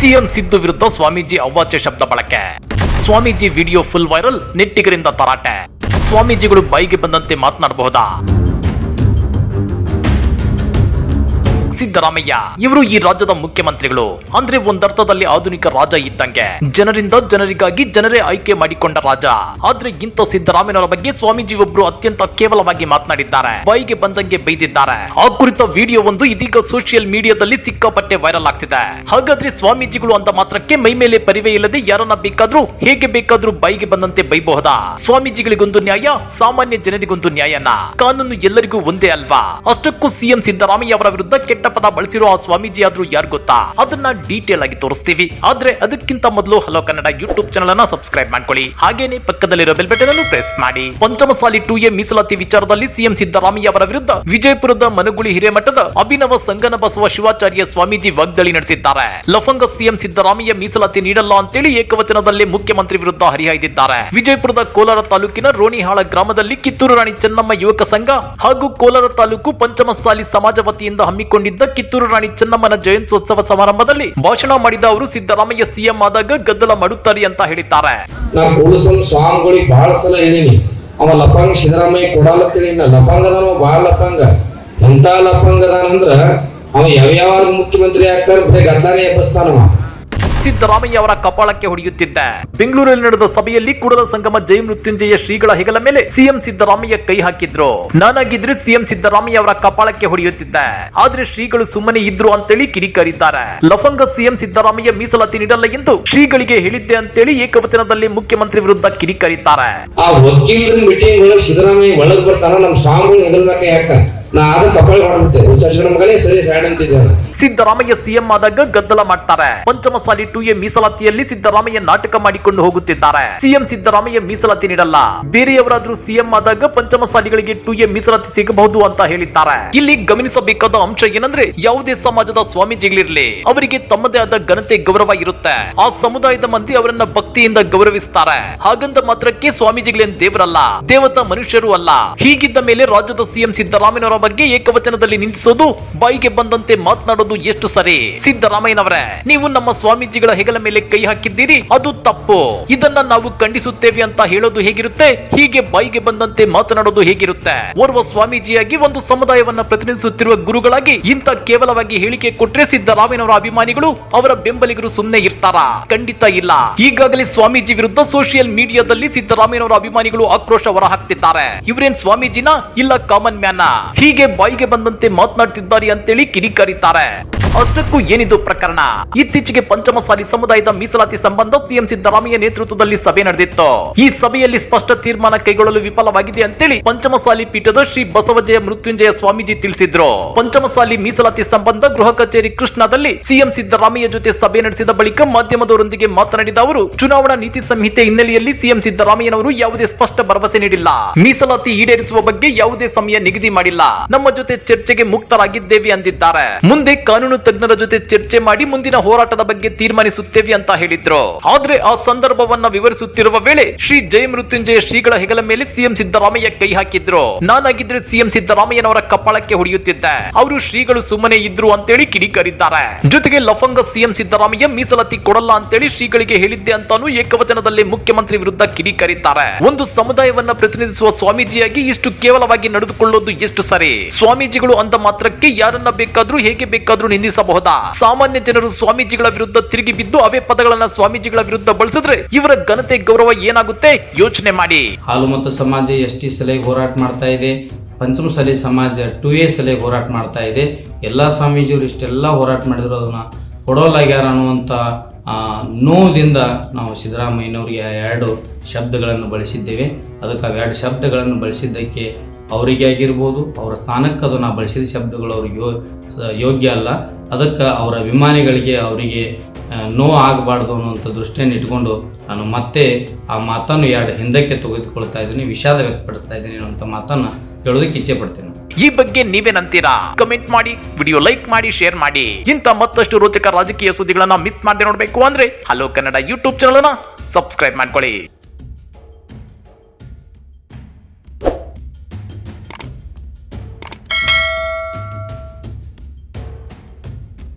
CM Siddu ವಿರುದ್ಧ ಸ್ವಾಮೀಜಿ ಅವಾಚ್ಯ ಶಬ್ದ ಬಳಕೆ. ಸ್ವಾಮೀಜಿ ವಿಡಿಯೋ ಫುಲ್ ವೈರಲ್, ನೆಟ್ಟಿಗರಿಂದ ತರಾಟೆ. ಸ್ವಾಮೀಜಿಗಳು ಬೈಗೆ ಬಂದಂತೆ ಮಾತನಾಡಬಹುದಾ? ಸಿದ್ದರಾಮಯ್ಯ. ಇವರು ಈ ರಾಜ್ಯದ ಮುಖ್ಯಮಂತ್ರಿಗಳು. ಅಂದ್ರೆ ಒಂದರ್ಥದಲ್ಲಿ ಆಧುನಿಕ ರಾಜ ಇದ್ದಂಗೆ. ಜನರಿಂದ ಜನರಿಗಾಗಿ ಜನರೇ ಆಯ್ಕೆ ಮಾಡಿಕೊಂಡ ರಾಜ. ಆದ್ರೆ ಇಂಥ ಸಿದ್ದರಾಮಯ್ಯನವರ ಬಗ್ಗೆ ಸ್ವಾಮೀಜಿ ಒಬ್ರು ಅತ್ಯಂತ ಕೇವಲವಾಗಿ ಮಾತನಾಡಿದ್ದಾರೆ. ಬಾಯಿಗೆ ಬಂದಂಗೆ ಬೈದಿದ್ದಾರೆ. ಆ ಕುರಿತ ವಿಡಿಯೋ ಒಂದು ಇದೀಗ ಸೋಷಿಯಲ್ ಮೀಡಿಯಾದಲ್ಲಿ ಸಿಕ್ಕಾಪಟ್ಟೆ ವೈರಲ್ ಆಗ್ತಿದೆ. ಹಾಗಾದ್ರೆ ಸ್ವಾಮೀಜಿಗಳು ಅಂತ ಮಾತ್ರಕ್ಕೆ ಮೈ ಮೇಲೆ ಪರಿವೆ ಇಲ್ಲದೆ ಯಾರನ್ನ ಬೇಕಾದ್ರೂ, ಹೇಗೆ ಬೇಕಾದ್ರೂ ಬಾಯಿಗೆ ಬಂದಂತೆ ಬೈಬಹುದಾ? ಸ್ವಾಮೀಜಿಗಳಿಗೊಂದು ನ್ಯಾಯ, ಸಾಮಾನ್ಯ ಜನರಿಗೊಂದು ನ್ಯಾಯನ? ಕಾನೂನು ಎಲ್ಲರಿಗೂ ಒಂದೇ ಅಲ್ವಾ? ಅಷ್ಟಕ್ಕೂ ಸಿಎಂ ಸಿದ್ದರಾಮಯ್ಯ ಅವರ ವಿರುದ್ಧ ಕೆಟ್ಟ ಪದ ಬಳಸಿರೋ ಆ ಸ್ವಾಮೀಜಿ ಆದ್ರೂ ಯಾರು ಗೊತ್ತಾ? ಅದನ್ನ ಡೀಟೇಲ್ ಆಗಿ ತೋರಿಸ್ತೀವಿ. ಆದ್ರೆ ಅದಕ್ಕಿಂತ ಮೊದಲು ಹಲೋ ಕನ್ನಡ ಯೂಟ್ಯೂಬ್ ಚಾನಲ್ ಅನ್ನ ಸಬ್ಸ್ಕ್ರೈಬ್ ಮಾಡ್ಕೊಳ್ಳಿ. ಹಾಗೇನೆ ಪಕ್ಕದಲ್ಲಿರೋ ಬೆಲ್ ಬಟನ್ ಅನ್ನು ಪ್ರೆಸ್ ಮಾಡಿ. ಪಂಚಮಸಾಲಿ ಟು ಎ ಮೀಸಲಾತಿ ವಿಚಾರದಲ್ಲಿ ಸಿಎಂ ಸಿದ್ದರಾಮಯ್ಯ ಅವರ ವಿರುದ್ಧ ವಿಜಯಪುರದ ಮನಗುಳಿ ಹಿರೇಮಠದ ಅಭಿನವ ಸಂಗನ ಬಸವ ಶಿವಾಚಾರ್ಯ ಸ್ವಾಮೀಜಿ ವಾಗ್ದಾಳಿ ನಡೆಸಿದ್ದಾರೆ. ಲಫಂಗ ಸಿಎಂ ಸಿದ್ದರಾಮಯ್ಯ ಮೀಸಲಾತಿ ನೀಡಲ್ಲ ಅಂತೇಳಿ ಏಕವಚನದಲ್ಲಿ ಮುಖ್ಯಮಂತ್ರಿ ವಿರುದ್ಧ ಹರಿಹಾಯ್ದಿದ್ದಾರೆ. ವಿಜಯಪುರದ ಕೋಲಾರ ತಾಲೂಕಿನ ರೋಣಿಹಾಳ ಗ್ರಾಮದಲ್ಲಿ ಕಿತ್ತೂರು ರಾಣಿ ಚೆನ್ನಮ್ಮ ಯುವಕ ಸಂಘ ಹಾಗೂ ಕೋಲಾರ ತಾಲೂಕು ಪಂಚಮಸಾಲಿ ಸಮಾಜ ವತಿಯಿಂದ ಹಮ್ಮಿಕೊಂಡಿದ್ದ ಕಿತ್ತೂರು ರಾಣಿ ಚೆನ್ನಮ್ಮನ ಜಯಂತ್ಯೋತ್ಸವ ಸಮಾರಂಭದಲ್ಲಿ ಭಾಷಣ ಮಾಡಿದ ಅವರು, ಸಿದ್ದರಾಮಯ್ಯ ಸಿಎಂ ಆದಾಗ ಗದ್ದಲ ಮಾಡುತ್ತಾರೆ ಅಂತ ಹೇಳಿದ್ದಾರೆ. ಸ್ವಾಮಿಗಳಿಗೆ ಬಹಳ ಹೇಳಿನಿ. ಅವ ಲಪಂಗ ಸಿದ್ದರಾಮಯ್ಯ ಕೊಡಾಲತ್ತೇಳಿ ನಾ ಲಪಂಗ ಅದಾನ ಬಹಳ ಲಪಂಗ. ಎಂತ ಲಪಂಗ ಅದಾನಂದ್ರ ಅವ ಯಾವ್ಯಾವ ಮುಖ್ಯಮಂತ್ರಿ ಹಾಕಾರ ಬರೀ ಗದ್ದಾನೆ ಸಿದ್ದರಾಮಯ್ಯ ಅವರ ಕಪಾಳಕ್ಕೆ ಹೊಡೆಯುತ್ತಿದ್ದೆ. ಬೆಂಗಳೂರಲ್ಲಿ ನಡೆದ ಸಭೆಯಲ್ಲಿ ಕೂಡಲ ಸಂಗಮ ಜೈ ಮೃತ್ಯುಂಜಯ ಶ್ರೀಗಳ ಹೆಗಲ ಮೇಲೆ ಸಿಎಂ ಸಿದ್ದರಾಮಯ್ಯ ಕೈ ಹಾಕಿದ್ರು. ನಾನಾಗಿದ್ರೆ ಸಿಎಂ ಸಿದ್ದರಾಮಯ್ಯ ಅವರ ಕಪಾಳಕ್ಕೆ ಹೊಡೆಯುತ್ತಿದ್ದೆ. ಆದ್ರೆ ಶ್ರೀಗಳು ಸುಮ್ಮನೆ ಇದ್ರು ಅಂತೇಳಿ ಕಿಡಿಕಾರಿದ್ದಾರೆ. ಲಫಂಗ ಸಿಎಂ ಸಿದ್ದರಾಮಯ್ಯ ಮೀಸಲಾತಿ ನೀಡಲ್ಲ ಎಂದು ಶ್ರೀಗಳಿಗೆ ಹೇಳಿದ್ದೆ ಅಂತೇಳಿ ಏಕವಚನದಲ್ಲಿ ಮುಖ್ಯಮಂತ್ರಿ ವಿರುದ್ಧ ಕಿಡಿಕಾರಿದ್ದಾರೆ. ಆ ವಕೀಲರ ಮೀಟಿಂಗ್ ಸಿದ್ದರಾಮಯ್ಯ ಒಳಗೆ ಬರ್ತಾನ ನಮ್ಮ ಸಾಮಾನ್ಯ ಯಾಕ ಸಿದ್ದರಾಮಯ್ಯ ಸಿಎಂ ಆದಾಗ ಗದ್ದಲ ಮಾಡ್ತಾರೆ. ಪಂಚಮಸಾಲಿ ಟು ಎ ಮೀಸಲಾತಿಯಲ್ಲಿ ಸಿದ್ದರಾಮಯ್ಯ ನಾಟಕ ಮಾಡಿಕೊಂಡು ಹೋಗುತ್ತಿದ್ದಾರೆ. ಸಿಎಂ ಸಿದ್ದರಾಮಯ್ಯ ಮೀಸಲಾತಿ ನೀಡಲ್ಲ. ಬೇರೆಯವರಾದ್ರೂ ಸಿಎಂ ಆದಾಗ ಪಂಚಮಸಾಲಿಗಳಿಗೆ ಟು ಎ ಮೀಸಲಾತಿ ಸಿಗಬಹುದು ಅಂತ ಹೇಳಿದ್ದಾರೆ. ಇಲ್ಲಿ ಗಮನಿಸಬೇಕಾದ ಅಂಶ ಏನಂದ್ರೆ ಯಾವುದೇ ಸಮಾಜದ ಸ್ವಾಮೀಜಿಗಳಿರಲಿ, ಅವರಿಗೆ ತಮ್ಮದೇ ಆದ ಘನತೆ, ಗೌರವ ಇರುತ್ತೆ. ಆ ಸಮುದಾಯದ ಮಂದಿ ಅವರನ್ನ ಭಕ್ತಿಯಿಂದ ಗೌರವಿಸ್ತಾರೆ. ಹಾಗಂದ ಮಾತ್ರಕ್ಕೆ ಸ್ವಾಮೀಜಿಗಳೇನ್ ದೇವರಲ್ಲ, ದೇವತಾ ಮನುಷ್ಯರು ಅಲ್ಲ. ಹೀಗಿದ್ದ ಮೇಲೆ ರಾಜ್ಯದ ಸಿಎಂ ಸಿದ್ದರಾಮಯ್ಯನವರ ಬಗ್ಗೆ ಏಕವಚನದಲ್ಲಿ ನಿಂದಿಸೋದು ಬಾಯಿಗೆ ಬಂದಂತೆ ಮಾತನಾಡೋದು ಎಷ್ಟು ಸರಿ? ಸಿದ್ದರಾಮಯ್ಯನವರೇ, ನೀವು ನಮ್ಮ ಸ್ವಾಮೀಜಿಗಳ ಹೆಗಲ ಮೇಲೆ ಕೈ ಹಾಕಿದ್ದೀರಿ, ಅದು ತಪ್ಪು. ಇದನ್ನ ನಾವು ಖಂಡಿಸುತ್ತೇವೆ ಅಂತ ಹೇಳೋದು ಹೇಗಿರುತ್ತೆ? ಹೀಗೆ ಬಾಯಿಗೆ ಬಂದಂತೆ ಮಾತನಾಡೋದು ಹೇಗಿರುತ್ತೆ? ಓರ್ವ ಸ್ವಾಮೀಜಿಯಾಗಿ ಒಂದು ಸಮುದಾಯವನ್ನ ಪ್ರತಿನಿಧಿಸುತ್ತಿರುವ ಗುರುಗಳಾಗಿ ಇಂಥ ಕೇವಲವಾಗಿ ಹೇಳಿಕೆ ಕೊಟ್ರೆ ಸಿದ್ದರಾಮಯ್ಯನವರ ಅಭಿಮಾನಿಗಳು, ಅವರ ಬೆಂಬಲಿಗರು ಸುಮ್ಮನೆ ಇರ್ತಾರಾ? ಖಂಡಿತ ಇಲ್ಲ. ಈಗಾಗಲೇ ಸ್ವಾಮೀಜಿ ವಿರುದ್ಧ ಸೋಷಿಯಲ್ ಮೀಡಿಯಾದಲ್ಲಿ ಸಿದ್ದರಾಮಯ್ಯನವರ ಅಭಿಮಾನಿಗಳು ಆಕ್ರೋಶ ಹೊರಹಾಕ್ತಿದ್ದಾರೆ. ಇವರೇನ್ ಸ್ವಾಮೀಜಿನ? ಇಲ್ಲ ಕಾಮನ್ ಮ್ಯಾನ? ಹೀಗೆ ಬಾಯಿಗೆ ಬಂದಂತೆ ಮಾತನಾಡ್ತಿದ್ದಾರೆ ಅಂತೇಳಿ ಕಿಡಿಕಾರಿದ್ದಾರೆ. ಅಷ್ಟಕ್ಕೂ ಏನಿದು ಪ್ರಕರಣ? ಇತ್ತೀಚೆಗೆ ಪಂಚಮಸಾಲಿ ಸಮುದಾಯದ ಮೀಸಲಾತಿ ಸಂಬಂಧ ಸಿಎಂ ಸಿದ್ದರಾಮಯ್ಯ ನೇತೃತ್ವದಲ್ಲಿ ಸಭೆ ನಡೆದಿತ್ತು. ಈ ಸಭೆಯಲ್ಲಿ ಸ್ಪಷ್ಟ ತೀರ್ಮಾನ ಕೈಗೊಳ್ಳಲು ವಿಫಲವಾಗಿದೆ ಅಂತೇಳಿ ಪಂಚಮಸಾಲಿ ಪೀಠದ ಶ್ರೀ ಬಸವಜಯ ಮೃತ್ಯುಂಜಯ ಸ್ವಾಮೀಜಿ ತಿಳಿಸಿದ್ರು. ಪಂಚಮಸಾಲಿ ಮೀಸಲಾತಿ ಸಂಬಂಧ ಗೃಹ ಕಚೇರಿ ಕೃಷ್ಣದಲ್ಲಿ ಸಿಎಂ ಸಿದ್ದರಾಮಯ್ಯ ಜೊತೆ ಸಭೆ ನಡೆಸಿದ ಬಳಿಕ ಮಾಧ್ಯಮದವರೊಂದಿಗೆ ಮಾತನಾಡಿದ ಅವರು, ಚುನಾವಣಾ ನೀತಿ ಸಂಹಿತೆ ಹಿನ್ನೆಲೆಯಲ್ಲಿ ಸಿಎಂ ಸಿದ್ದರಾಮಯ್ಯನವರು ಯಾವುದೇ ಸ್ಪಷ್ಟ ಭರವಸೆ ನೀಡಿಲ್ಲ. ಮೀಸಲಾತಿ ಈಡೇರಿಸುವ ಬಗ್ಗೆ ಯಾವುದೇ ಸಮಯ ನಿಗದಿ ಮಾಡಿಲ್ಲ. ನಮ್ಮ ಜೊತೆ ಚರ್ಚೆಗೆ ಮುಕ್ತರಾಗಿದ್ದೇವೆ ಅಂದಿದ್ದಾರೆ. ಮುಂದೆ ಕಾನೂನು ತಜ್ಞರ ಜೊತೆ ಚರ್ಚೆ ಮಾಡಿ ಮುಂದಿನ ಹೋರಾಟದ ಬಗ್ಗೆ ತೀರ್ಮಾನಿಸುತ್ತೇವೆ ಅಂತ ಹೇಳಿದ್ರು. ಆದ್ರೆ ಆ ಸಂದರ್ಭವನ್ನ ವಿವರಿಸುತ್ತಿರುವ ವೇಳೆ ಶ್ರೀ ಜಯ ಮೃತ್ಯುಂಜಯ ಶ್ರೀಗಳ ಹೆಗಲ ಮೇಲೆ ಸಿಎಂ ಸಿದ್ದರಾಮಯ್ಯ ಕೈ ಹಾಕಿದ್ರು. ನಾನಾಗಿದ್ರೆ ಸಿಎಂ ಸಿದ್ದರಾಮಯ್ಯನವರ ಕಪ್ಪಳಕ್ಕೆ ಹೊಡೆಯುತ್ತಿದ್ದೆ. ಅವರು ಶ್ರೀಗಳು ಸುಮ್ಮನೆ ಇದ್ರು ಅಂತೇಳಿ ಕಿಡಿಕಾರಿದ್ದಾರೆ. ಜೊತೆಗೆ ಲಫಂಗ ಸಿಎಂ ಸಿದ್ದರಾಮಯ್ಯ ಮೀಸಲಾತಿ ಕೊಡಲ್ಲ ಅಂತೇಳಿ ಶ್ರೀಗಳಿಗೆ ಹೇಳಿದ್ದೆ ಅಂತಾನು ಏಕವಚನದಲ್ಲಿ ಮುಖ್ಯಮಂತ್ರಿ ವಿರುದ್ಧ ಕಿಡಿಕಾರಿದ್ದಾರೆ. ಒಂದು ಸಮುದಾಯವನ್ನ ಪ್ರತಿನಿಧಿಸುವ ಸ್ವಾಮೀಜಿಯಾಗಿ ಇಷ್ಟು ಕೇವಲವಾಗಿ ನಡೆದುಕೊಳ್ಳೋದು ಎಷ್ಟು ಸರಿ? ಸ್ವಾಮೀಜಿಗಳು ಅಂದ ಮಾತ್ರಕ್ಕೆ ಯಾರನ್ನ ಬೇಕಾದ್ರೂ ಹೇಗೆ ಬೇಕಾದ್ರೂ ನಿಂದಿಸಬಹುದಾ ಸಾಮಾನ್ಯ ಜನರು ಸ್ವಾಮೀಜಿಗಳ ವಿರುದ್ಧ ತಿರುಗಿ ಬಿದ್ದು ಅವೇ ಪದಗಳನ್ನ ಸ್ವಾಮೀಜಿಗಳ ವಿರುದ್ಧ ಬಳಸಿದ್ರೆ ಇವರ ಘನತೆ ಗೌರವ ಏನಾಗುತ್ತೆ? ಯೋಚನೆ ಮಾಡಿ. ಹಾಲು ಮತ್ತು ಸಮಾಜ ಎಸ್ ಟಿ ಸಲಹೆ ಹೋರಾಟ ಮಾಡ್ತಾ ಇದೆ? ಪಂಚಮಸಾಲಿ ಸಮಾಜ ಟು ಎ ಸಲಹೆ ಹೋರಾಟ ಮಾಡ್ತಾ ಇದೆ. ಎಲ್ಲ ಸ್ವಾಮೀಜಿಯವರು ಇಷ್ಟೆಲ್ಲ ಹೋರಾಟ ಮಾಡಿದ್ರು, ಅದನ್ನ ಕೊಡೋಲಾಗ್ಯಾರ ಅನ್ನುವಂಥ ನೋವುದಿಂದ ನಾವು ಸಿದ್ದರಾಮಯ್ಯನವರಿಗೆ ಎರಡು ಶಬ್ದಗಳನ್ನು ಬಳಸಿದ್ದೇವೆ. ಅದಕ್ಕೆ ಅವೆರಡು ಶಬ್ದಗಳನ್ನು ಬಳಸಿದ್ದಕ್ಕೆ ಅವರಿಗೆ ಆಗಿರ್ಬೋದು, ಅವರ ಸ್ಥಾನಕ್ಕೆ ಅದು ನಾವು ಬಳಸಿದ ಶಬ್ದಗಳು ಅವ್ರಿಗೆ ಯೋಗ್ಯ ಅಲ್ಲ. ಅದಕ್ಕೆ ಅವರ ಅಭಿಮಾನಿಗಳಿಗೆ ಅವರಿಗೆ ನೋ ಆಗಬಾರ್ದು ಅನ್ನುವಂಥ ದೃಷ್ಟಿಯನ್ನು ಇಟ್ಕೊಂಡು ನಾನು ಮತ್ತೆ ಆ ಮಾತನ್ನು ಎರಡು ಹಿಂದಕ್ಕೆ ತೆಗೆದುಕೊಳ್ತಾ ಇದ್ದೀನಿ, ವಿಷಾದ ವ್ಯಕ್ತಪಡಿಸ್ತಾ ಇದ್ದೀನಿ ಅನ್ನುವಂಥ ಮಾತನ್ನು ಹೇಳೋದಕ್ಕೆ ಇಚ್ಛೆ ಪಡ್ತೇನೆ. ಈ ಬಗ್ಗೆ ನೀವೇನಂತೀರಾ ಕಮೆಂಟ್ ಮಾಡಿ ವಿಡಿಯೋ ಲೈಕ್ ಮಾಡಿ ಶೇರ್ ಮಾಡಿ. ಇಂಥ ಮತ್ತಷ್ಟು ರೋಚಕ ರಾಜಕೀಯ ಸುದ್ದಿಗಳನ್ನ ಮಿಸ್ ಮಾಡದೆ ನೋಡಬೇಕು ಅಂದ್ರೆ hello Kannada YouTube channel subscribe ಮಾಡ್ಕೊಳ್ಳಿ.